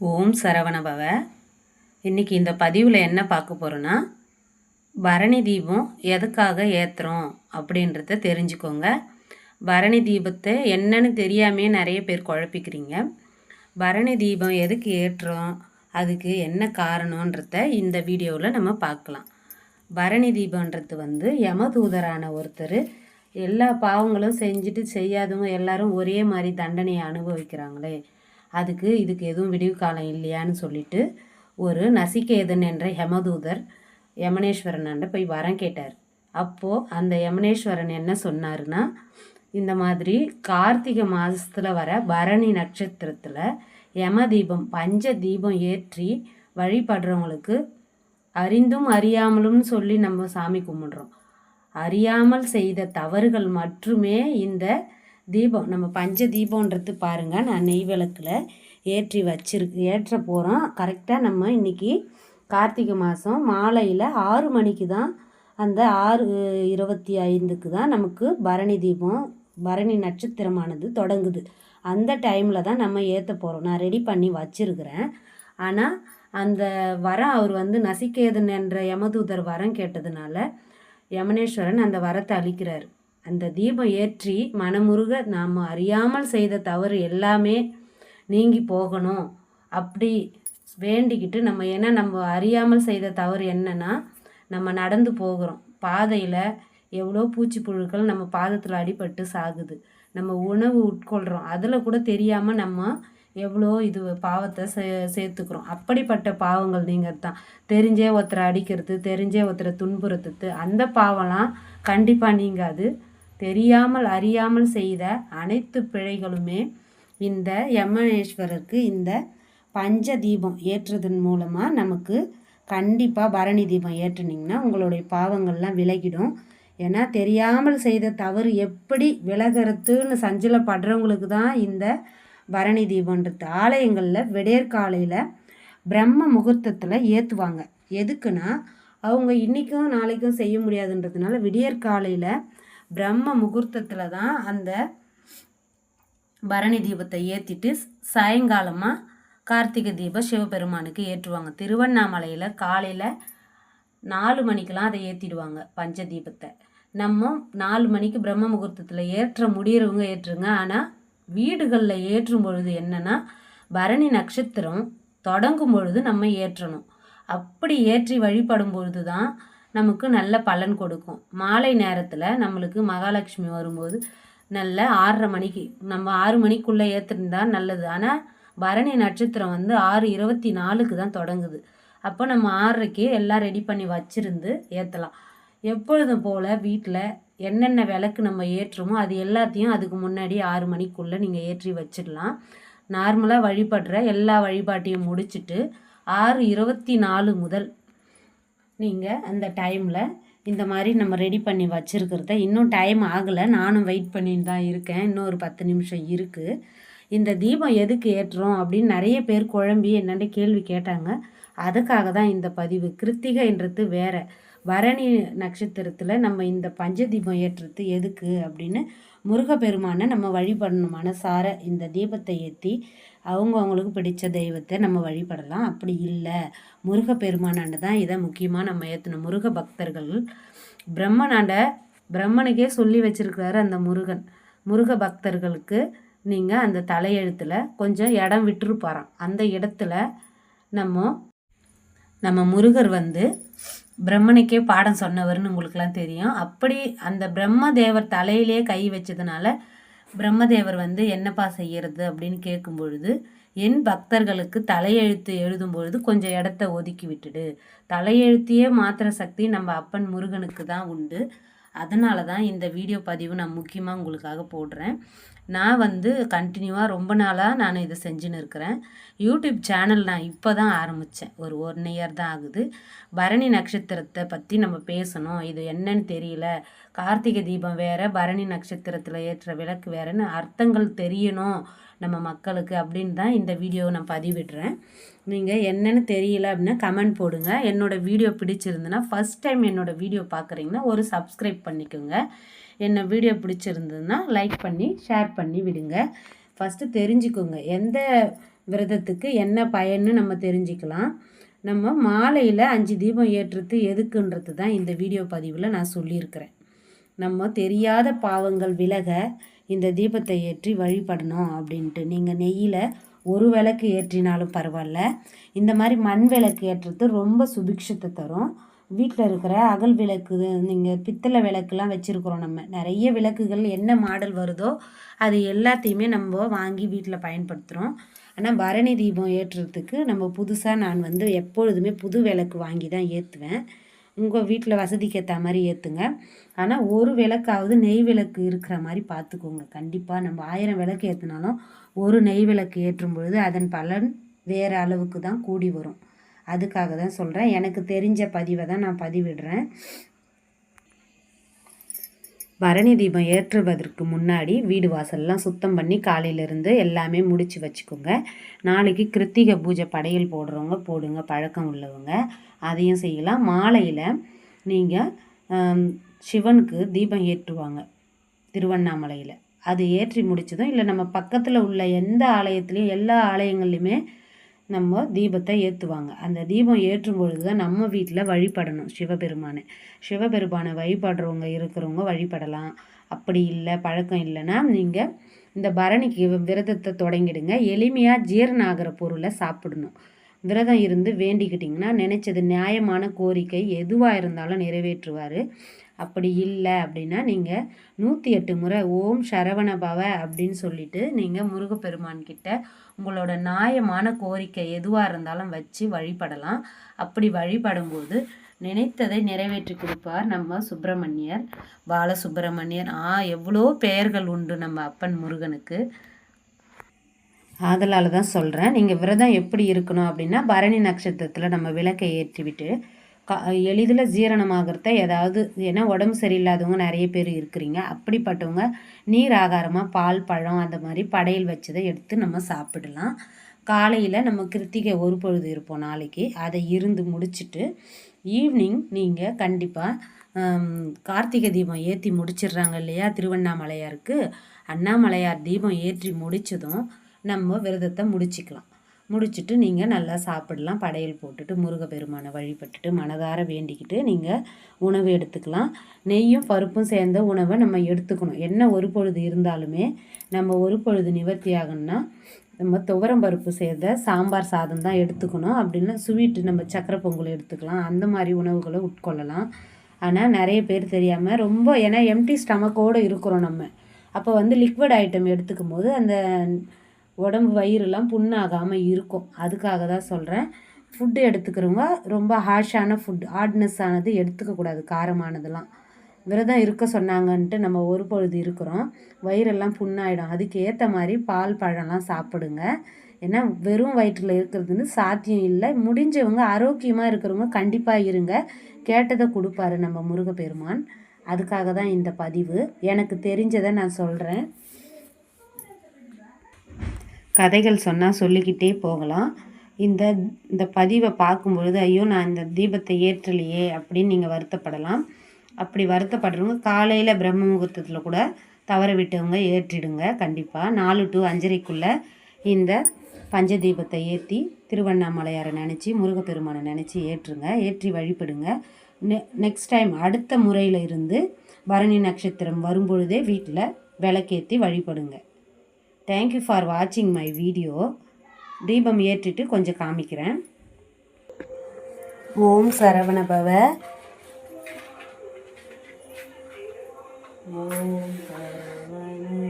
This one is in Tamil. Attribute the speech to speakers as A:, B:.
A: ஓம் சரவணபவ இன்றைக்கி இந்த பதிவில் என்ன பார்க்க போகிறோன்னா பரணி தீபம் எதுக்காக ஏற்றுறோம் அப்படின்றத தெரிஞ்சுக்கோங்க. பரணி தீபத்தை என்னன்னு தெரியாமே நிறைய பேர் குழப்பிக்கிறீங்க. பரணி தீபம் எதுக்கு ஏற்றுறோம் அதுக்கு என்ன காரணன்றத இந்த வீடியோவில் நம்ம பார்க்கலாம். பரணி தீபன்றது வந்து யமதூதரான ஒருத்தர் எல்லா பாவங்களும் செஞ்சுட்டு செய்யாதவங்க எல்லாரும் ஒரே மாதிரி தண்டனையை அனுபவிக்கிறாங்களே. அதுக்கு இதுக்கு எதுவும் விடிவு காலம் இல்லையான்னு சொல்லிட்டு ஒரு நசிகேதன் என்ற ஹெமதூதர் யமனேஸ்வரனாண்ட போய் வரம் கேட்டார். அப்போது அந்த யமனேஸ்வரன் என்ன சொன்னாருன்னா இந்த மாதிரி கார்த்திகை மாதத்தில் வர பரணி நட்சத்திரத்தில் யம தீபம் பஞ்ச தீபம் ஏற்றி வழிபடுறவங்களுக்கு அறிந்தும் அறியாமலும் சொல்லி நம்ம சாமி கும்பிடுறோம். அறியாமல் செய்த தவறுகள் மட்டுமே இந்த தீபம் நம்ம பஞ்ச தீபம்ன்றது பாருங்கள் நான் நெய் விளக்கில் ஏற்றி வச்சிருக்கு ஏற்ற போகிறோம் கரெக்டாக நம்ம இன்றைக்கி கார்த்திகை மாதம் மாலையில் ஆறு மணிக்கு தான் அந்த ஆறு இருபத்தி ஐந்துக்கு தான் நமக்கு பரணி தீபம் பரணி நட்சத்திரமானது தொடங்குது. அந்த டைமில் தான் நம்ம ஏற்ற போகிறோம் நான் ரெடி பண்ணி வச்சுருக்கிறேன். ஆனால் அந்த வரம் அவர் வந்து நசிக்கேதன் என்ற யமதூதர் வரம் கேட்டதுனால யமனேஸ்வரன் அந்த வரத்தை அளிக்கிறார் அந்த தீபம் ஏற்றி மனமுருக நாம் அறியாமல் செய்த தவறு எல்லாமே நீங்கி போகணும். அப்படி வேண்டிக்கிட்டு நம்ம ஏன்னா நம்ம அறியாமல் செய்த தவறு என்னன்னா நம்ம நடந்து போகிறோம். பாதையில் எவ்வளோ பூச்சி புழுக்கள் நம்ம பாதத்தில் அடிபட்டு சாகுது. நம்ம உணவு உட்கொள்கிறோம் அதில் கூட தெரியாமல் நம்ம எவ்வளோ இது பாவத்தை சே சேர்த்துக்கிறோம். அப்படிப்பட்ட பாவங்கள் நீங்கள் தான் தெரிஞ்சே ஒருத்தரை அடிக்கிறது தெரிஞ்சே ஒருத்தரை துன்புறுத்துறது அந்த பாவம்லாம் கண்டிப்பாக நீங்காது. தெரியாமல் அறியாமல் செய்த அனைத்து பிழைகளுமே இந்த யமனேஸ்வரருக்கு இந்த பஞ்ச தீபம் ஏற்றுறதன் மூலமாக நமக்கு கண்டிப்பாக பரணி தீபம் ஏற்றுனீங்கன்னா உங்களுடைய பாவங்கள்லாம் விலகிடும். ஏன்னா தெரியாமல் செய்த தவறு எப்படி விலகிறதுன்னு சஞ்சலப்படுறவங்களுக்கு தான் இந்த பரணி தீபன்றது ஆலயங்களில் விடியற்காலையில் பிரம்ம முகூர்த்தத்தில் ஏற்றுவாங்க எதுக்குன்னா அவங்க இன்றைக்கும் நாளைக்கும் செய்ய முடியாதுன்றதுனால விடியற்காலையில் பிரம்ம முகூர்த்தத்தில் தான் அந்த பரணி தீபத்தை ஏற்றிட்டு சாயங்காலமாக கார்த்திகை தீபம் சிவபெருமானுக்கு ஏற்றுவாங்க. திருவண்ணாமலையில் காலையில் நாலு மணிக்கெலாம் அதை ஏற்றிடுவாங்க பஞ்ச தீபத்தை. நம்ம நாலு மணிக்கு பிரம்ம முகூர்த்தத்தில் ஏற்ற முடியறவங்க ஏற்றுங்க. ஆனால் வீடுகளில் ஏற்றும் பொழுது என்னென்னா பரணி நட்சத்திரம் தொடங்கும் பொழுது நம்ம ஏற்றணும். அப்படி ஏற்றி வழிபடும் பொழுது தான் நமக்கு நல்ல பலன் கொடுக்கும். மாலை நேரத்தில் நம்மளுக்கு மகாலட்சுமி வரும்போது நல்ல ஆறரை மணிக்கு நம்ம ஆறு மணிக்குள்ளே ஏற்றிருந்தா நல்லது. ஆனால் பரணி நட்சத்திரம் வந்து ஆறு இருபத்தி நாலுக்கு தான் தொடங்குது. அப்போ நம்ம ஆறரைக்கே எல்லாம் ரெடி பண்ணி வச்சுருந்து ஏற்றலாம் எப்பொழுதும் போல் வீட்டில் என்னென்ன விளக்கு நம்ம ஏற்றுமோ அது எல்லாத்தையும் அதுக்கு முன்னாடி ஆறு மணிக்குள்ளே நீங்கள் ஏற்றி வச்சிடலாம். நார்மலாக வழிபடுற எல்லா வழிபாட்டையும் முடிச்சுட்டு ஆறு இருபத்தி நாலு முதல் நீங்கள் அந்த டைமில் இந்த மாதிரி நம்ம ரெடி பண்ணி வச்சுருக்கிறத இன்னும் டைம் ஆகலை. நானும் வெயிட் பண்ணிட்டு தான் இருக்கேன். இன்னும் ஒரு பத்து நிமிஷம் இருக்குது இந்த தீபம் எதுக்கு ஏற்றுறோம் அப்படின்னு நிறைய பேர் குழம்பி என்னென்ன கேள்வி கேட்டாங்க. அதுக்காக தான் இந்த பதிவு. கிருத்திகைன்றது வேறு. பரணி நட்சத்திரத்தில் நம்ம இந்த பஞ்சதீபம் ஏற்றுறது எதுக்கு அப்படின்னு முருகப்பெருமானை நம்ம வழிபடணும். மனசார இந்த தீபத்தை ஏற்றி அவங்கவுங்களுக்கு பிடித்த தெய்வத்தை நம்ம வழிபடலாம். அப்படி இல்லை. முருகப்பெருமானாண்ட தான் இதை முக்கியமாக நம்ம ஏற்றணும் முருக பக்தர்கள் பிரம்மனாண்ட பிரம்மனுக்கே சொல்லி வச்சிருக்கிறாரு அந்த முருகன். முருக பக்தர்களுக்கு நீங்கள் அந்த தலையெழுத்தில் கொஞ்சம் இடம் விட்டுருப்பாராம். அந்த இடத்துல நம்ம நம்ம முருகர் வந்து பிரம்மனுக்கே பாடம் சொன்னவர்னு உங்களுக்குலாம் தெரியும். அப்படி அந்த பிரம்ம தேவர் தலையிலே கை வச்சதுனால பிரம்மதேவர் வந்து என்னப்பா செய்யறது அப்படின்னு கேட்கும் பொழுது என் பக்தர்களுக்கு தலையெழுத்து எழுதும் பொழுது கொஞ்சம் இடத்த ஒதுக்கி விட்டுடு. தலையெழுத்தையே மாத்திர சக்தி நம்ம அப்பன் முருகனுக்கு தான் உண்டு. அதனால தான் இந்த வீடியோ பதிவு நான் முக்கியமாக உங்களுக்காக போடுறேன். நான் வந்து கண்டினியூவாக ரொம்ப நாளாக நான் இதை செஞ்சுன்னு இருக்கிறேன். யூடியூப் சேனல் நான் இப்போ தான் ஆரம்பித்தேன் ஒரு ஒன் இயர் தான் ஆகுது. பரணி நட்சத்திரத்தை பற்றி நம்ம பேசணும். இது என்னன்னு தெரியல. கார்த்திகை தீபம் வேறு பரணி நட்சத்திரத்தில் ஏற்ற விளக்கு வேறுன்னு அர்த்தங்கள் தெரியணும் நம்ம மக்களுக்கு அப்படின்னு தான் இந்த வீடியோவை நான் பதிவிடுறேன். நீங்கள் என்னென்னு தெரியல அப்படின்னா கமெண்ட் போடுங்க. என்னோடய வீடியோ பிடிச்சிருந்துன்னா ஃபஸ்ட் டைம் என்னோடய வீடியோ பார்க்குறீங்கன்னா ஒரு சப்ஸ்கிரைப் பண்ணிக்கோங்க. என்ன வீடியோ பிடிச்சிருந்ததுன்னா லைக் பண்ணி ஷேர் பண்ணி விடுங்க. ஃபஸ்ட்டு தெரிஞ்சுக்கோங்க எந்த விரதத்துக்கு என்ன பயன்னு நம்ம தெரிஞ்சுக்கலாம். நம்ம மாலையில் அஞ்சு தீபம் ஏற்றுறது எதுக்குன்றது தான் இந்த வீடியோ பதிவில் நான் சொல்லியிருக்கிறேன். நம்ம தெரியாத பாவங்கள் விலக இந்த தீபத்தை ஏற்றி வழிபடணும் அப்படின்ட்டு. நீங்கள் நெய்யில் ஒரு விளக்கு ஏற்றினாலும் பரவாயில்ல. இந்த மாதிரி மண் விளக்கு ஏற்றுறது ரொம்ப சுபிக்ஷத்தை தரும். வீட்டில் இருக்கிற அகல் விளக்கு நீங்கள் பித்தளை விளக்குலாம் வச்சுருக்குறோம் நம்ம. நிறைய விளக்குகள் என்ன மாடல் வருதோ அது எல்லாத்தையுமே நம்ம வாங்கி வீட்டில் பயன்படுத்துகிறோம் ஆனால் பரணி தீபம் ஏற்றுறதுக்கு நம்ம புதுசாக நான் வந்து எப்பொழுதுமே புது விளக்கு வாங்கி தான் ஏற்றுவேன் உங்கள் வீட்டில் வசதிக்கு ஏற்ற மாதிரி ஏற்றுங்க ஆனால் ஒரு விளக்காவது நெய் விளக்கு இருக்கிற மாதிரி பார்த்துக்கோங்க கண்டிப்பாக நம்ம ஆயிரம் விளக்கு ஏற்றினாலும் ஒரு நெய் விளக்கு ஏற்றும் பொழுது அதன் பலன் வேறு அளவுக்கு தான் கூடி வரும். அதுக்காக தான் சொல்கிறேன் எனக்கு தெரிஞ்ச பதிவை தான் நான் பதிவிடுறேன். பரணி தீபம் ஏற்றுவதற்கு முன்னாடி வீடு வாசல்லாம் சுத்தம் பண்ணி காலையிலேருந்து எல்லாமே முடித்து வச்சுக்கோங்க. நாளைக்கு கிருத்திகை பூஜை படையல் போடுறவங்க போடுங்க பழக்கம் உள்ளவங்க. அதையும் செய்யலாம். மாலையில் நீங்கள் சிவனுக்கு தீபம் ஏற்றுவாங்க திருவண்ணாமலையில். அது ஏற்றி முடிச்சதும் இல்லை நம்ம பக்கத்தில் உள்ள எந்த ஆலயத்துலேயும் எல்லா ஆலயங்கள்லையுமே நம்ம தீபத்தை ஏற்றுவாங்க அந்த தீபம் ஏற்றும் பொழுது தான் நம்ம வீட்டில் வழிபடணும் சிவபெருமானை. சிவபெருமானை வழிபடுறவங்க இருக்கிறவங்க வழிபடலாம். அப்படி இல்லை பழக்கம் இல்லைன்னா நீங்கள் இந்த பரணிக்கு விரதத்தை தொடங்கிடுங்க. எளிமையாக ஜீரணாகிற பொருளை சாப்பிடணும். விரதம் இருந்து வேண்டிக்கிட்டிங்கன்னா நினச்சது நியாயமான கோரிக்கை எதுவாக இருந்தாலும் நிறைவேற்றுவார். அப்படி இல்லை அப்படின்னா நீங்கள் நூற்றி எட்டு முறை ஓம் சரவண பவ அப்படின்னு சொல்லிட்டு நீங்கள் முருகப்பெருமான்கிட்ட உங்களோட நியாயமான கோரிக்கை எதுவாக இருந்தாலும் வச்சு வழிபடலாம். அப்படி வழிபடும்போது நினைத்ததை நிறைவேற்றி கொடுப்பார் நம்ம சுப்பிரமணியர். பாலசுப்பிரமணியர். ஆ எவ்வளோ பெயர்கள் உண்டு நம்ம அப்பன் முருகனுக்கு. அதனால தான் சொல்கிறேன் நீங்கள் விரதம் எப்படி இருக்கணும் அப்படின்னா பரணி நட்சத்திரத்தில் நம்ம விளக்கை ஏற்றிவிட்டு க எளிதில் ஜீரணமாகிறத ஏதாவது ஏன்னா உடம்பு சரியில்லாதவங்க நிறைய பேர் இருக்கிறீங்க. அப்படிப்பட்டவங்க நீர் ஆகாரமாக பால் பழம் அந்த மாதிரி படையல் வச்சதை எடுத்து நம்ம சாப்பிடலாம். காலையில் நம்ம கிருத்திகை ஒரு பொழுது இருப்போம் நாளைக்கு. அதை இருந்து முடிச்சுட்டு ஈவினிங் நீங்கள் கண்டிப்பாக கார்த்திகை தீபம் ஏற்றி முடிச்சிடுறாங்க இல்லையா? திருவண்ணாமலையாருக்கு. அண்ணாமலையார் தீபம் ஏற்றி முடித்ததும் நம்ம விரதத்தை முடிச்சுக்கலாம். முடிச்சுட்டு நீங்கள் நல்லா சாப்பிடலாம். படையல் போட்டுட்டு முருகப்பெருமானை வழிபட்டுட்டு மனதார வேண்டிக்கிட்டு நீங்கள் உணவு எடுத்துக்கலாம். நெய்யும் பருப்பும் சேர்ந்த உணவை நம்ம எடுத்துக்கணும். என்ன ஒரு பொழுது இருந்தாலுமே நம்ம ஒரு பொழுது நிவர்த்தி ஆகணும்னா நம்ம துவரம் பருப்பு சேர்ந்த சாம்பார் சாதம் தான் எடுத்துக்கணும். அப்படின்னா ஸ்வீட்டு நம்ம சக்கரை பொங்கல் எடுத்துக்கலாம். அந்த மாதிரி உணவுகளை உட்கொள்ளலாம். ஆனால் நிறைய பேர் தெரியாமல் ரொம்ப ஏன்னா எம்டி ஸ்டமக்கோடு இருக்கிறோம் நம்ம. அப்போ வந்து லிக்விட் ஐட்டம் எடுத்துக்கும் போது அந்த உடம்பு வயிறுலாம் புண்ணாகாமல் இருக்கும். அதுக்காக தான் சொல்கிறேன் ஃபுட்டு எடுத்துக்கிறவங்க ரொம்ப ஹார்ஷான ஃபுட் ஹார்ட்னஸ் ஆனது எடுத்துக்கக்கூடாது. காரமானதெல்லாம். விரதம் இருக்க சொன்னாங்கன்ட்டு நம்ம ஒரு பொழுது இருக்கிறோம். வயிறெல்லாம் புண்ணாயிடும். அதுக்கு ஏற்ற மாதிரி பால் பழம்லாம் சாப்பிடுங்க. ஏன்னா வெறும் வயிற்றில் இருக்கிறதுன்னு சாத்தியம் இல்லை. முடிஞ்சவங்க ஆரோக்கியமாக இருக்கிறவங்க கண்டிப்பாக இருங்க. கேட்டதை கொடுப்பாரு நம்ம முருகப்பெருமான். அதுக்காக தான் இந்த பதிவு. எனக்கு தெரிஞ்சதை நான் சொல்கிறேன் கதைகள் சொன்னால் சொல்லிக்கிட்டே போகலாம். இந்த இந்த பதிவை பார்க்கும்பொழுது ஐயோ நான் இந்த தீபத்தை ஏற்றலையே அப்படின்னு நீங்கள் வருத்தப்படலாம். அப்படி வருத்தப்படுறவங்க காலையில் பிரம்ம முகூர்த்தத்தில் கூட தவற விட்டவங்க ஏற்றிடுங்க கண்டிப்பாக நாலு டு அஞ்சரைக்குள்ளே இந்த பஞ்ச தீபத்தை ஏற்றி திருவண்ணாமலையாரை நினச்சி முருகப்பெருமானை நினச்சி ஏற்றுங்க. ஏற்றி வழிபடுங்க. நெ நெக்ஸ்ட் டைம் அடுத்த முறையில் இருந்து பரணி நட்சத்திரம் வரும்பொழுதே வீட்டில் விளக்கேற்றி வழிபடுங்க. தேங்க்யூ ஃபார் வாட்சிங் மை வீடியோ தீபம் ஏற்றிட்டு கொஞ்சம் காமிக்கிறேன். ஓம் சரவணபவ ஓம் சரவண.